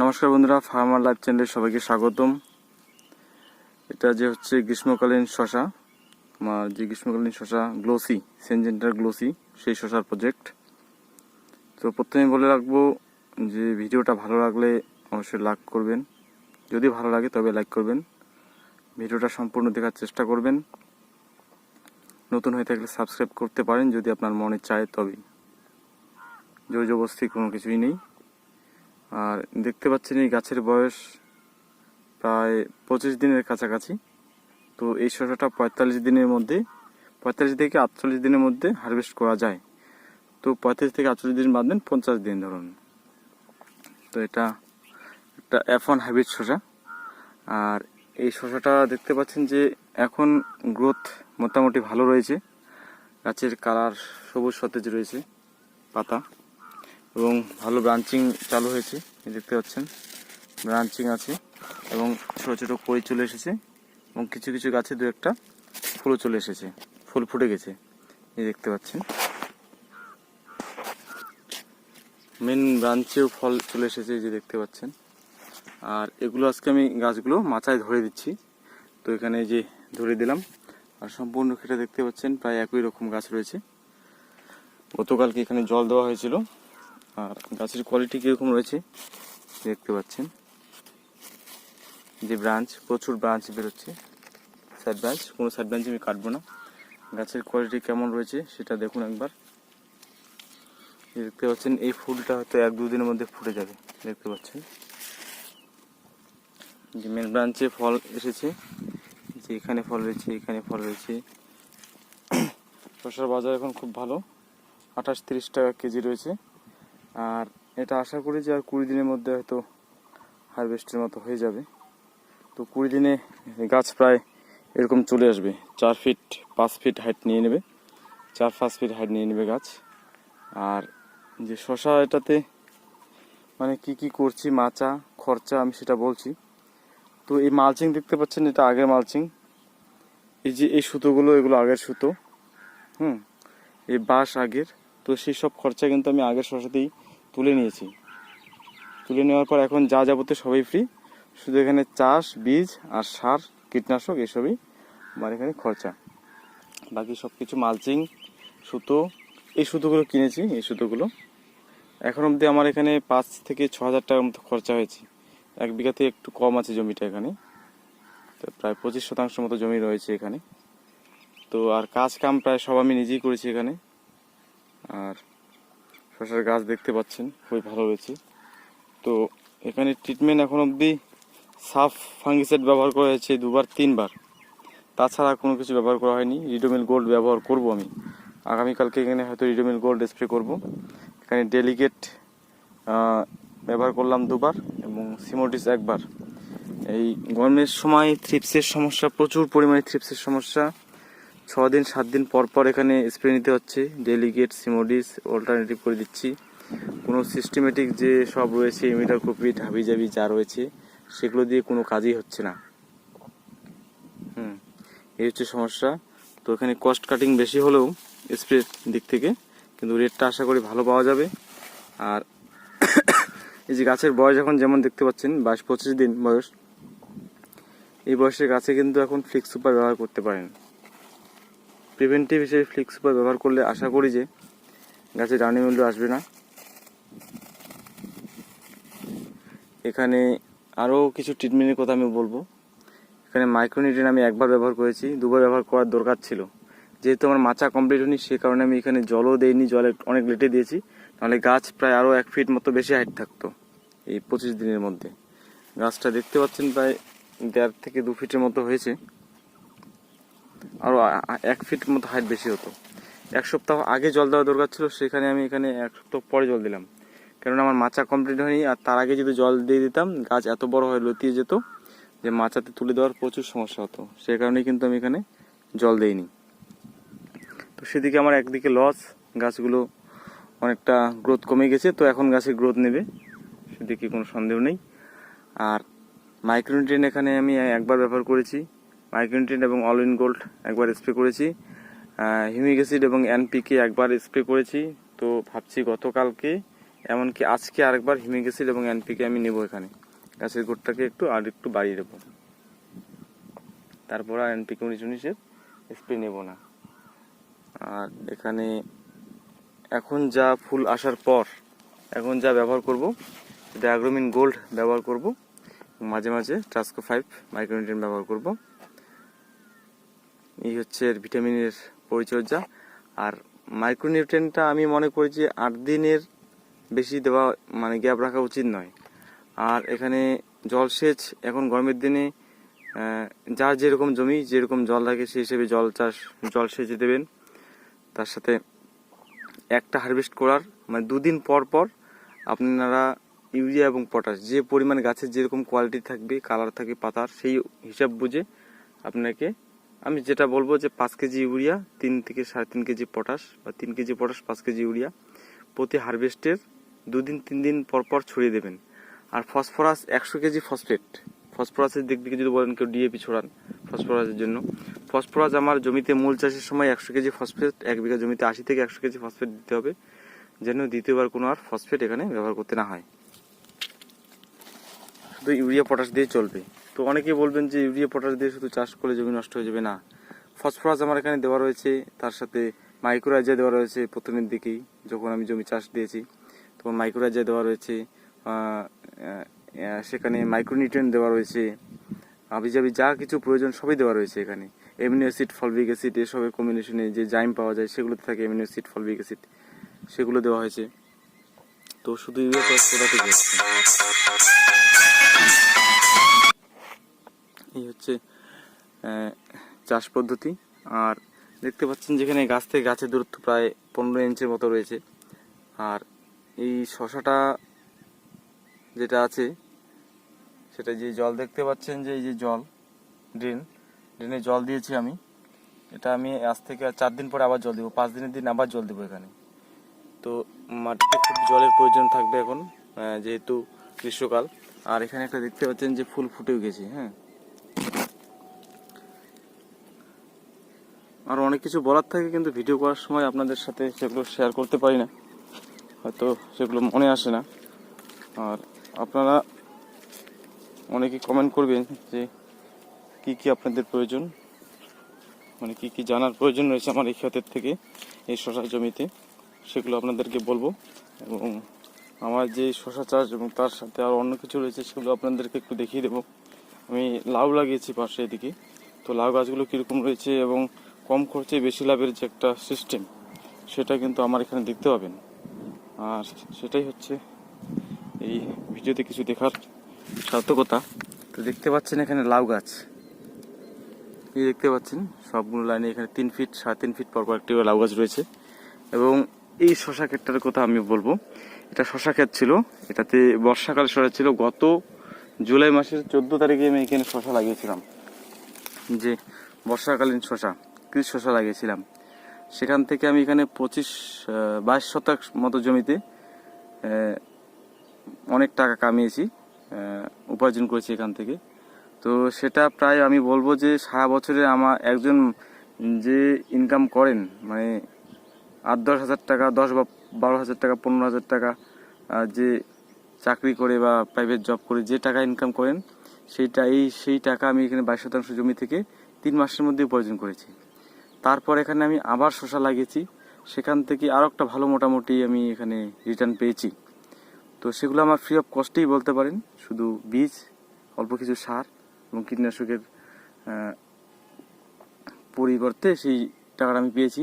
নমস্কার বন্ধুরা farmer life চ্যানেলে সবাইকে স্বাগতম। এটা যে হচ্ছে গ্রীষ্মকালীন শশা আমার যে গ্রীষ্মকালীন শশা গ্লোসি সেনজেন্টার গ্লোসি সেই শশার প্রজেক্ট তো প্রথমে বলে রাখব যে ভিডিওটা ভালো লাগলে অবশ্যই লাইক করবেন। যদি ভালো লাগে তবে লাইক করবেন। ভিডিওটা সম্পূর্ণ দেখার চেষ্টা করবেন। নতুন হয়ে থাকলে সাবস্ক্রাইব করতে পারেন যদি আপনার মনে চায় তবেই। জোর জবস্তি কোনো কিছুই নেই। আর দেখতে পাচ্ছেন এই গাছের বয়স প্রায় পঁচিশ দিনের কাছাকাছি। তো এই শসাটা পঁয়তাল্লিশ দিনের মধ্যে, পঁয়তাল্লিশ থেকে আটচল্লিশ দিনের মধ্যে হারভেস্ট করা যায়। তো পঁয়তাল্লিশ থেকে আটচল্লিশ দিন বাদ দেন, পঞ্চাশ দিন ধরুন। তো এটা একটা ওয়ান হাইব্রিড শসা আর এই শসাটা দেখতে পাচ্ছেন যে এখন গ্রোথ মোটামুটি ভালো রয়েছে। গাছের কালার সবুজ সতেজ রয়েছে, পাতা। এবং ভালো ব্রাঞ্চিং চালু হয়েছে দেখতে পাচ্ছেন। ব্রাঞ্চিং আছে এবং ছোট ছোট কড়ি চলে এসেছে এবং কিছু কিছু গাছে দু একটা ফুলও চলে এসেছে, ফুল ফুটে গেছে, এই দেখতে পাচ্ছেন। মেন ব্রাঞ্চেও ফল চলে এসেছে যে দেখতে পাচ্ছেন। আর এগুলো আজকে আমি গাছগুলো মাচায় ধরে দিচ্ছি। তো এখানে যে ধরে দিলাম, আর সম্পূর্ণ ক্ষেত্রে দেখতে পাচ্ছেন, প্রায় একই রকম গাছ রয়েছে। গতকালকে এখানে জল দেওয়া হয়েছিল। আর গাছের কোয়ালিটি কীরকম রয়েছে, দেখতে পাচ্ছেন। যে ব্রাঞ্চ প্রচুর ব্রাঞ্চ বেরোচ্ছে। সাইড ব্রাঞ্চ কোনো সাইড ব্রাঞ্চ আমি কাটবো না। গাছের কোয়ালিটি কেমন রয়েছে, সেটা দেখুন একবার। দেখতে পাচ্ছেন, এই ফুলটা হয়তো এক দুদিনের মধ্যে ফুটে যাবে, দেখতে পাচ্ছেন। যে মেন ব্রাঞ্চে ফল এসেছে, যে এখানে ফল রয়েছে, এখানে ফল রয়েছে। শসার বাজার এখন খুব ভালো। আঠাশ তিরিশ টাকা কেজি রয়েছে। আর এটা আশা করি যে আর কুড়ি দিনের মধ্যে হয়তো হারভেস্টের মতো হয়ে যাবে। তো কুড়ি দিনে গাছ প্রায় এরকম চলে আসবে। চার ফিট পাঁচ ফিট হাইট নিয়ে নেবে। চার, পাঁচ ফিট হাইট নিয়ে নেবে গাছ। আর যে শশা এটাতে মানে কি কি করছি, মাচা, খরচা আমি সেটা বলছি। তো এই মালচিং দেখতে পাচ্ছেন, এটা আগের মালচিং এই যে এই সুতোগুলো, এগুলো আগের সুতো। হুম, এই বাঁশ আগের। তো সেই সব খরচা কিন্তু আমি আগের শসাতেই তুলে নিয়েছি। তুলে নেওয়ার পর এখন যা যাবতীয় সবই ফ্রি শুধু এখানে চাষ, বীজ আর সার, কীটনাশক এসবই আমার এখানে খরচা। বাকি সব কিছু মালচিং, সুতো, এই সুতোগুলো কিনেছি, এই সুতোগুলো। এখন অবধি আমার এখানে পাঁচ থেকে ছ হাজার টাকার মতো খরচা হয়েছে। এক বিঘাতে একটু কম আছে জমিটা এখানে। তো প্রায় পঁচিশ শতাংশ মতো জমি রয়েছে এখানে। তো আর কাজ কাম প্রায় সব আমি নিজেই করেছি এখানে। আর শসার গাছ দেখতে পাচ্ছেন, খুবই ভালো হয়েছে। তো এখানে ট্রিটমেন্ট এখন অবধি সাফ ফাঙ্গিসাইড ব্যবহার করা হয়েছে দুবার, তিনবার। তাছাড়া কোনো কিছু ব্যবহার করা হয়নি। রিডোমিল গোল্ড ব্যবহার করব আমি। আগামীকালকে এখানে হয়তো রিডোমিল গোল্ড স্প্রে করব। এখানে ডেলিগেট ব্যবহার করলাম দুবার এবং সিমোটিস একবার। এই গরমের সময় থ্রিপসের সমস্যা, প্রচুর পরিমাণে থ্রিপসের সমস্যা। ছ দিন সাত দিন পর পর এখানে স্প্রে নিতে হচ্ছে। ডেলিগেট সিমোডিস অল্টারনেটিভ করে দিচ্ছি। কোনো সিস্টেমেটিক যে সব রয়েছে ইমিটার কপি ঢাবি জাবি যা রয়েছে, সেগুলো দিয়ে কোনো কাজই হচ্ছে না। হুম, এই হচ্ছে সমস্যা। তো এখানে কস্ট কাটিং বেশি হলেও স্প্রে দিক থেকে, কিন্তু রেটটা আশা করি ভালো পাওয়া যাবে। আর এই যে গাছের বয়স এখন যেমন দেখতে পাচ্ছেন, বাইশ পঁচিশ দিন বয়স। এই বয়সের গাছে কিন্তু এখন ফ্লিক্স সুপার ব্যবহার করতে পারেন। প্রিভেন্টিভ হিসেবে ফ্লিক্স সুপার ব্যবহার করলে আশা করি যে গাছে ডানি মূল্য আসবে না। এখানে আরও কিছু ট্রিটমেন্টের কথা আমি বলব। এখানে মাইক্রোনিউট্রিয়েন্ট আমি একবার ব্যবহার করেছি, দুবার ব্যবহার করার দরকার ছিল। যেহেতু আমার মাচা কমপ্লিট হয়নি, সে কারণে আমি এখানে জলও দেইনি, জলে অনেক লেটে দিয়েছি। নাহলে গাছ প্রায় আরও এক ফিট মতো বেশি হাইট থাকতো এই পঁচিশ দিনের মধ্যে। গাছটা দেখতে পাচ্ছেন প্রায় দেড় থেকে দু ফিটের মতো হয়েছে। আরও এক ফিট মতো হাইট বেশি হতো। এক সপ্তাহ আগে জল দেওয়া দরকার ছিল, সেখানে আমি এখানে এক সপ্তাহ পরে জল দিলাম। কেননা আমার মাচা কমপ্লিট হয়নি, আর তার আগে যদি জল দিয়ে দিতাম, গাছ এত বড় হয়ে লতিয়ে যেত যে মাচাতে তুলে দেওয়ার প্রচুর সমস্যা হতো। সে কারণেই কিন্তু আমি এখানে জল দেইনি। তো সেদিকে আমার একদিকে লস গাছগুলো অনেকটা গ্রোথ কমে গেছে, তো এখন গাছে গ্রোথ নেবে, সেদিকে কোনো সন্দেহ নেই। আর মাইক্রোনিউট্রিয়েন্ট এখানে আমি একবার ব্যবহার করেছি। মাইক্রোনিউট্রিয়েন্ট এবং অল ইন গোল্ড একবার স্প্রে করেছি। হিউমিক অ্যাসিড এবং এনপিকে একবার স্প্রে করেছি। তো ভাবছি গতকালকে, এমনকি আজকে আরেকবার হিমিক অ্যাসিড এবং এনপিকে আমি নেব এখানে। গাছের গোড়টাকে একটু আর একটু বাড়িয়ে দেবো। তারপর আর এনপিকে উনিশ উনিশের স্প্রে নেব না। আর এখানে এখন যা ফুল আসার পর, এখন যা ব্যবহার করব, সেটা অ্যাগ্রোমিন গোল্ড ব্যবহার করব। মাঝে মাঝে ট্রাস্কো ফাইভ মাইক্রোনিউট্রিয়েন্ট ব্যবহার করব। এই হচ্ছে ভিটামিনের পরিচর্যা। আর মাইক্রোনিউট্রিয়েন্টটা আমি মনে করি যে আট দিনের বেশি দেওয়া মানে গ্যাপ রাখা উচিত নয়। আর এখানে জলসেচ এখন গরমের দিনে যার যেরকম জমি, যেরকম জল লাগে সেই হিসেবে জল চাষ, জল সেচে দেবেন। তার সাথে একটা হারভেস্ট করার মানে দুদিন পর পর আপনারা ইউরিয়া এবং পটাশ, যে পরিমাণ গাছের যেরকম কোয়ালিটি থাকবে, কালার থাকবে পাতার, সেই হিসাব বুঝে আপনাকে আমি যেটা বলব যে পাঁচ কেজি ইউরিয়া, তিন থেকে সাড়ে তিন কেজি পটাশ বা তিন কেজি পটাশ, পাঁচ কেজি ইউরিয়া প্রতি হারভেস্টের দুদিন, তিন দিন পর পর ছড়িয়ে দেবেন। আর ফসফরাস একশো কেজি ফসফেট। ফসফরাসের দিক থেকে যদি বলেন কেউ ডিএপি ছড়ান ফসফরাসের জন্য। ফসফরাস আমার জমিতে মূল চাষের সময় একশো কেজি ফসফেট, এক বিঘা জমিতে আশি থেকে একশো কেজি ফসফেট দিতে হবে। যেন দ্বিতীয়বার কোনো আর ফসফেট এখানে ব্যবহার করতে না হয়। শুধু ইউরিয়া, পটাশ দিয়ে চলবে। তো অনেকেই বলবেন যে ইউরিয়া পটাশ দিয়ে শুধু চাষ করলে জমি নষ্ট হয়ে যাবে না। ফসফরাস আমার এখানে দেওয়া রয়েছে, তার সাথে মাইক্রোরাইজা দেওয়া রয়েছে প্রথমের দিকেই, যখন আমি জমি চাষ দিয়েছি। তখন মাইক্রোরাইজা দেওয়া রয়েছে সেখানে মাইক্রোনিউট্রিয়েন্ট দেওয়া রয়েছে আবিজাবি যা কিছু প্রয়োজন সবই দেওয়া রয়েছে এখানে। এমিনো অ্যাসিড ফলভিক অ্যাসিড এসবের কম্বিনেশনে যে জাইম পাওয়া যায় সেগুলোতে থাকে এমিনো অ্যাসিড ফলভিক অ্যাসিড সেগুলো দেওয়া হয়েছে। তো শুধু ইউরিয়া পটাশ কোথা? এই হচ্ছে চাষ পদ্ধতি। আর দেখতে পাচ্ছেন যেখানে গাছ থেকে গাছের দূরত্ব প্রায় পনেরো ইঞ্চের মতো রয়েছে। আর এই শশাটা যেটা আছে, সেটা যে জল দেখতে পাচ্ছেন যে এই যে জল, ড্রেন, ড্রেনে জল দিয়েছি আমি। এটা আমি আজ থেকে চার দিন পরে আবার জল দেবো, পাঁচ দিনের দিন আবার জল দেবো এখানে। তো মাটিতে খুব জলের প্রয়োজন থাকবে এখন যেহেতু গ্রীষ্মকাল। আর এখানে একটা দেখতে পাচ্ছেন যে ফুল ফুটেও গেছে হ্যাঁ। আর অনেক কিছু বলার থাকে, কিন্তু ভিডিও করার সময় আপনাদের সাথে সেগুলো শেয়ার করতে পারি না। হয়তো সেগুলো মনে আসে না। আর আপনারা অনেকে কমেন্ট করবেন যে, কি কি আপনাদের প্রয়োজন? মানে কি কি জানার প্রয়োজন রয়েছে আমার এই ক্ষেতের থেকে, এই শশা জমিতে? সেগুলো আপনাদেরকে বলব। এবং আমার যে শশা চাষ এবং তার সাথে আর অন্য কিছু রয়েছে, সেগুলো আপনাদেরকে একটু দেখিয়ে দেবো। আমি লাউ লাগিয়েছি পাশে এদিকে। তো লাউ গাছগুলো কীরকম রয়েছে এবং কম খরচে বেশি লাভের যে একটা সিস্টেম সেটা কিন্তু আমার এখানে দেখতে পাবেন। আর সেটাই হচ্ছে এই ভিডিওতে কিছু দেখার সার্থকতা। তো দেখতে পাচ্ছেন এখানে লাউ গাছ। এই দেখতে পাচ্ছেন, সবগুলো লাইনে এখানে তিন ফিট সাড়ে তিন ফিট পর পর একটি লাউ গাছ রয়েছে। এবং এই শশা ক্ষেতটার কথা আমি বলব। এটা শশা ক্ষেত ছিল, এটাতে বর্ষাকাল শশা ছিল। গত জুলাই মাসের চোদ্দ তারিখে আমি এখানে শশা লাগিয়েছিলাম। যে বর্ষাকালীন শশা। কৃষ শশা লাগিয়েছিলাম। সেখান থেকে আমি এখানে পঁচিশ বাইশ শতাংশ মতো জমিতে অনেক টাকা কামিয়েছি উপার্জন করেছি এখান থেকে। তো সেটা প্রায় আমি বলব যে সারা বছরে আমার একজন যে ইনকাম করেন মানে আট, দশ হাজার টাকা, দশ বা বারো হাজার টাকা, পনেরো হাজার টাকা যে চাকরি করে বা প্রাইভেট জব করে যে টাকা ইনকাম করেন সেইটা এই সেই টাকা আমি এখানে বাইশ শতাংশ জমি থেকে তিন মাসের মধ্যে উপার্জন করেছি। তারপর এখানে আমি আবার শশা লাগিয়েছি। সেখান থেকে আরও একটা ভালো মোটামুটি আমি এখানে রিটার্ন পেয়েছি। তো সেগুলো আমার ফ্রি অফ কস্টেই বলতে পারেন। শুধু বীজ, অল্প কিছু সার এবং কীটনাশকের পরিবর্তে সেই টাকাটা আমি পেয়েছি।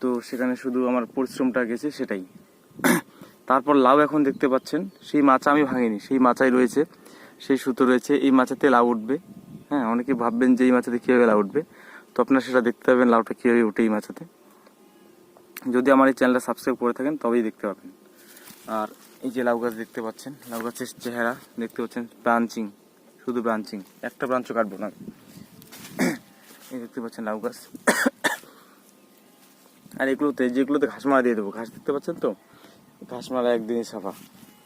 তো সেখানে শুধু আমার পরিশ্রমটা গেছে সেটাই। তারপর লাউ এখন দেখতে পাচ্ছেন। সেই মাচা আমি ভাঙিনি। সেই মাচাই রয়েছে। সেই সুতো রয়েছে। এই মাচাতে লাউ উঠবে। হ্যাঁ অনেকে ভাববেন যে এই মাচাতে কীভাবে লাউ উঠবে। তো আপনারা সেটা দেখতে পাবেন, লাউটা কীভাবে উঠে এই মাচাতে যদি আমার এই চ্যানেলটা সাবস্ক্রাইব করে থাকেন, তবেই দেখতে পাবেন। আর এই যে লাউ গাছ দেখতে পাচ্ছেন, লাউ গাছের চেহারা দেখতে পাচ্ছেন, ব্রাঞ্চিং, শুধু ব্রাঞ্চিং, একটা ব্রাঞ্চও কাটবো না। এই দেখতে পাচ্ছেন লাউ গাছ। আর এগুলোতে, যেগুলোতে ঘাস মারা দিয়ে দেবো, ঘাস দেখতে পাচ্ছেন তো? ঘাস মারা একদিনই সাফা।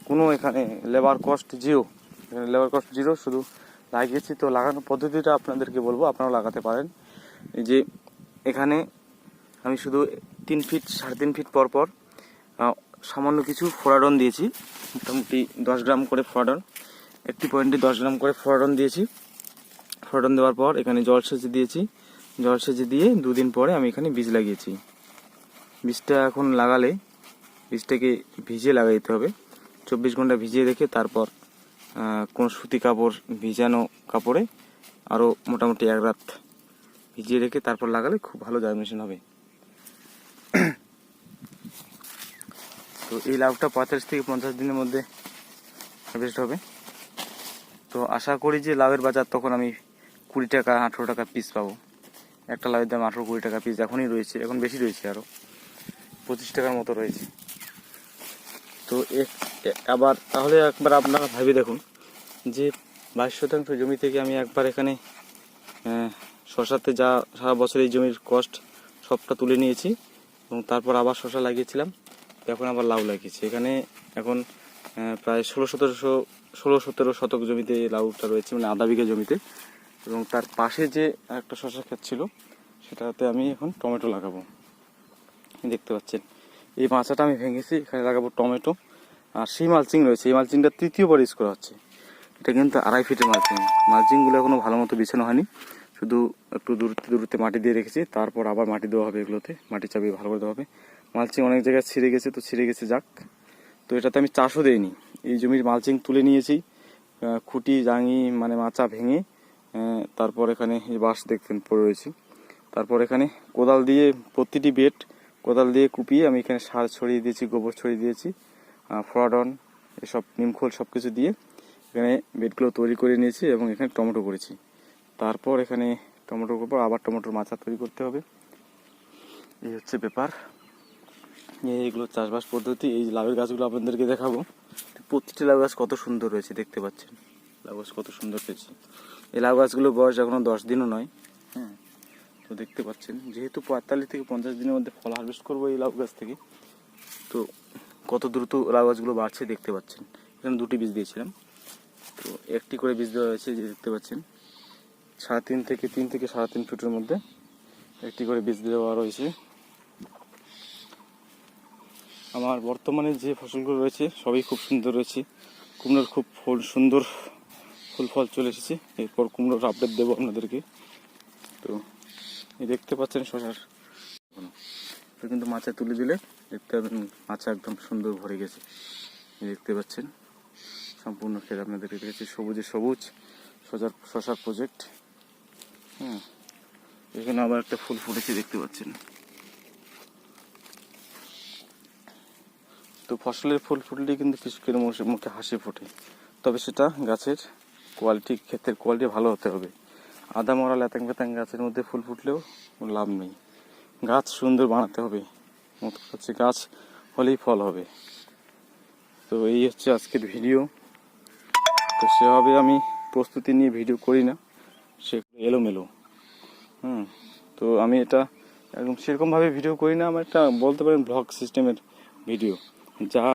কোনো এখানে লেবার কস্ট জিরো এখানে লেবার কস্ট জিরো শুধু লাগিয়েছি। তো লাগানোর পদ্ধতিটা আপনাদেরকে বলব, আপনারাও লাগাতে পারেন। যে এখানে আমি শুধু তিন ফিট সাড়ে তিন ফিট পর পর সামান্য কিছু ফোরাডন দিয়েছি। মোটামুটি দশ গ্রাম করে ফোরাডন একটি পয়েন্টে দশ গ্রাম করে ফোরাডন দিয়েছি। ফোরাডন দেওয়ার পর এখানে জল সেচে দিয়েছি। জল সেচে দিয়ে দুদিন পরে আমি এখানে বীজ লাগিয়েছি। বীজটা এখন লাগালে বীজটাকে ভিজিয়ে লাগাইতে হবে। চব্বিশ ঘণ্টা ভিজিয়ে রেখে তারপর কোন সুতি কাপড় ভিজানো কাপড়ে আরও মোটামুটি এক রাত ভিজিয়ে রেখে তারপর লাগালে খুব ভালো জার্মিনেশন হবে। তো এই লাউটা পঁয়তাল্লিশ থেকে পঞ্চাশ দিনের মধ্যে হারভেস্ট হবে। তো আশা করি যে লাউয়ের বাজার তখন আমি কুড়ি টাকা, আঠেরো টাকা পিস পাবো। একটা লাউয়ের দাম আঠেরো, কুড়ি টাকা পিস এখনই রয়েছে, এখন বেশি রয়েছে আরও পঁচিশ টাকার মতো রয়েছে। তো আবার তাহলে একবার আপনারা ভাবি দেখুন যে বাইশ শতাংশ জমি থেকে আমি একবার এখানে শশাতে যা সারা বছর এই জমির কষ্ট সবটা তুলে নিয়েছি এবং তারপর আবার শশা লাগিয়েছিলাম, এখন আবার লাউ লাগিয়েছি। এখানে এখন প্রায় ষোলো সতেরোশো, ষোলো সতেরো শতক জমিতে লাউটা রয়েছে মানে আধা বিঘা জমিতে। এবং তার পাশে যে একটা শশা ক্ষেত ছিল, সেটাতে আমি এখন টমেটো লাগাবো। দেখতে পাচ্ছেন, এই মাচাটা আমি ভেঙেছি, এখানে লাগাবো টমেটো। আর সেই মালচিং রয়েছে, এই মালচিংটা তৃতীয়বার ইউজ করা হচ্ছে। এটা কিন্তু আড়াই ফিটের মালচিং। মালচিংগুলো এখনও ভালো মতো বিছানো হয়নি। শুধু একটু দূরত্বে দূরত্বে মাটি দিয়ে রেখেছি, তারপর আবার মাটি দেওয়া হবে এগুলোতে, মাটি চাপিয়ে ভালো করে দেওয়া হবে। মালচিং অনেক জায়গায় ছিঁড়ে গেছে, তো ছিঁড়ে গেছে যাক। তো এটাতে আমি চাষও দেইনি। এই জমির মালচিং তুলে নিয়েছি খুঁটি, জাঙি মানে মাচা ভেঙে তারপর এখানে বাঁশ দেখতেন পড়ে রয়েছে। তারপর এখানে কোদাল দিয়ে প্রতিটি বেড কোদাল দিয়ে কুপিয়ে আমি এখানে সার ছড়িয়ে দিয়েছি, গোবর ছড়িয়ে দিয়েছি ফ্রডন, এসব নিমখোল সব কিছু দিয়ে এখানে বেডগুলো তৈরি করে নিয়েছি এবং এখানে টমেটো করেছি। তারপর এখানে টমেটোর উপর আবার টমেটোর মাচা তৈরি করতে হবে। এই হচ্ছে ব্যাপার। এই এগুলো চাষবাস পদ্ধতি, এই লাউয়ের গাছগুলো আপনাদেরকে দেখাবো। প্রতিটি লাউ গাছ কত সুন্দর রয়েছে দেখতে পাচ্ছেন। লাউ গাছ কত সুন্দর রয়েছে এই লাউ গাছগুলো বয়স এখনও দশ দিনও নয় হ্যাঁ। তো দেখতে পাচ্ছেন, যেহেতু পঁয়তাল্লিশ থেকে পঞ্চাশ দিনের মধ্যে ফল হারভেস্ট করব এই লাউ গাছ থেকে, তো কত দ্রুত লাউ গাছগুলো বাড়ছে দেখতে পাচ্ছেন। এখানে দুটি বীজ দিয়েছিলাম। তো একটি করে বীজ দেওয়া হয়েছে যে দেখতে পাচ্ছেন। সাড়ে তিন থেকে তিন থেকে সাড়ে তিন ফুটের মধ্যে একটি করে বীজ দেওয়া রয়েছে। আমার বর্তমানে যে ফসলগুলো রয়েছে, সবই খুব সুন্দর রয়েছে। কুমড়োর খুব ফুল, সুন্দর ফুল ফল চলে এসেছে। এরপর কুমড়োর আপডেট দেবো আপনাদেরকে। তো এই দেখতে পাচ্ছেন শশার কিন্তু মাছা তুলে দিলে দেখতে পাবেন মাছা একদম সুন্দর ভরে গেছে। দেখতে পাচ্ছেন। সম্পূর্ণ ক্ষেত আপনাদেরকে দেখেছি সবুজে সবুজ শশার শশার প্রজেক্ট হুম। এখানে আবার একটা ফুল ফুটেছে, দেখতে পাচ্ছেন। তো ফসলের ফুল ফুটলেই কিন্তু কৃষকের মুখে হাসি ফোটে। তবে সেটা গাছের কোয়ালিটি ক্ষেতের কোয়ালিটি ভালো হতে হবে। আদা, মরা ল্যাতাং প্যাতাং গাছের মধ্যে ফুল ফুটলেও লাভ নেই। গাছ সুন্দর বানাতে হবে। মত হচ্ছে গাছ হলেই ফল হবে। তো এই হচ্ছে আজকের ভিডিও। তো সেভাবে আমি প্রস্তুতি নিয়ে ভিডিও করি না। সেগুলো এলোমেলো। হুম, তো আমি এটা একদম সেরকমভাবে ভিডিও করি না, আমার একটা বলতে পারেন ব্লগ সিস্টেমের ভিডিও যা